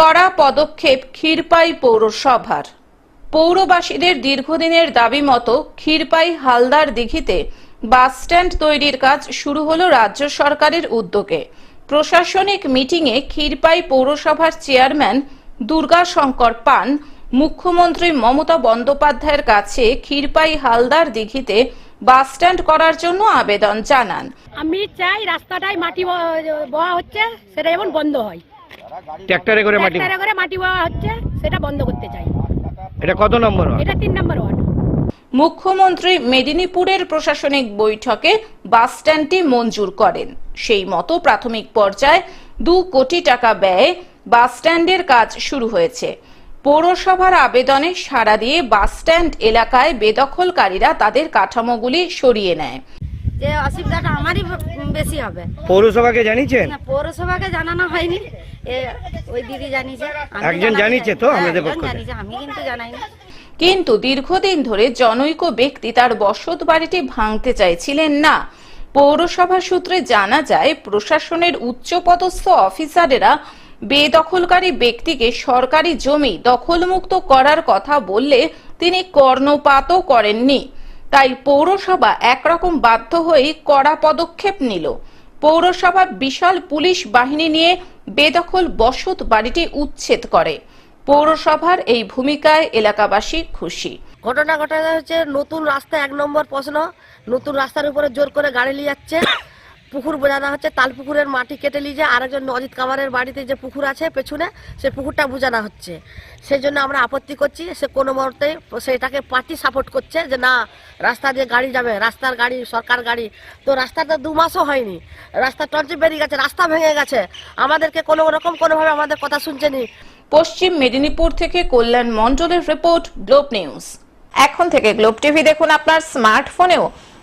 কড়া পদক্ষেপ ক্ষীরপাই পৌরসভার। পৌরবাসীদের দীর্ঘদিনের দাবি মতো ক্ষীরপাই হালদার দিঘিতে বাসস্ট্যান্ড তৈরির কাজ শুরু হলো রাজ্য সরকারের উদ্যোগে। প্রশাসনিক মিটিংয়ে ক্ষীরপাই পৌরসভার চেয়ারম্যান দুর্গাশঙ্কর পান। মুখ্যমন্ত্রী মমতা বন্দ্যোপাধ্যায়ের কাছে ক্ষীরপাই হালদার দিঘিতে বাসস্ট্যান্ড করার জন্য আবেদন জানান। আমি চাই রাস্তাটায় মাটি ব- বওয়া হচ্ছে, সেটা যেমন বন্ধ হয়। ট্র্যাক্টরে করে মাটি ট্রাক্টরে করে মাটি বওয়া হচ্ছে সেটা বন্ধ করতে চাই। এটা কত নম্বর ওয়ার্ড? এটা তিন নম্বর ওয়ার্ড। মুখ্যমন্ত্রী মেদিনীপুরের প্রশাসনিক বৈঠকে বাসস্ট্যান্ডটি মঞ্জুর করেন। সেই মতো প্রাথমিক পর্যায়ে দু কোটি টাকা ব্যয়ে বাসস্ট্যান্ডের কাজ শুরু হয়েছে। পৌরসভার আবেদনে সাড়া দিয়ে বাসস্ট্যান্ড এলাকায় বেদখলকারীরা তাদের কাঠামোগুলি সরিয়ে নেয়। যে অসুবিধাটা আমারই বেশি হবে। পৌরসভাকে জানিয়েছেন? পৌরসভাকে জানানো হয়নি। ওই দিদি জানিয়েছে একজন জানিয়েছে তো হ্যাঁ, আমাদের পক্ষ থেকে? আমি কিন্তু জানাইনি। কিন্তু দীর্ঘদিন ধরে জনৈক ব্যক্তি তার বসত বাড়িটি ভাঙতে চাইছিলেন না। পৌরসভা সূত্রে জানা যায় প্রশাসনের উচ্চপদস্থ অফিসারেরা বেদখলকারী ব্যক্তিকে সরকারি জমি দখলমুক্ত করার কথা বললে তিনি কর্ণপাতও করেননি। তাই পৌরসভা একরকম বাধ্য হয়েই কড়া পদক্ষেপ নিল। পৌরসভা বিশাল পুলিশ বাহিনী নিয়ে বেদখল বসত বাড়িটি উচ্ছেদ করে। পৌরসভার এই ভূমিকায় এলাকাবাসী খুশি। ঘটনা ঘটা হচ্ছে, নতুন রাস্তা এক নম্বর প্রশ্ন, নতুন রাস্তার উপরে জোর করে গাড়ি নিয়ে যাচ্ছে। পুকুর বোঝানো হচ্ছে তাল পুকুরের মাটি কেটে নিয়ে যায় আরেকজন অজিত কামারের বাড়িতে যে পুকুর আছে পেছনে, সে পুকুরটা বোঝানো হচ্ছে। সেই জন্য আমরা আপত্তি করছি, সে কোনো মুহূর্তে সেটাকে পার্টি সাপোর্ট করছে যে না, রাস্তা দিয়ে গাড়ি যাবে, রাস্তার গাড়ি, সরকার গাড়ি। তো রাস্তাটা দু মাসও হয়নি। রাস্তা টঞ্চে বেরিয়ে গেছে, রাস্তা ভেঙে গেছে। আমাদেরকে কোনো রকম, কোনোভাবে আমাদের কথা শুনছেনি। পশ্চিম মেদিনীপুর থেকে কল্যাণ মণ্ডলের রিপোর্ট, গ্লোব নিউজ। এখন থেকে গ্লোব টিভি দেখুন আপনার স্মার্টফোনেও।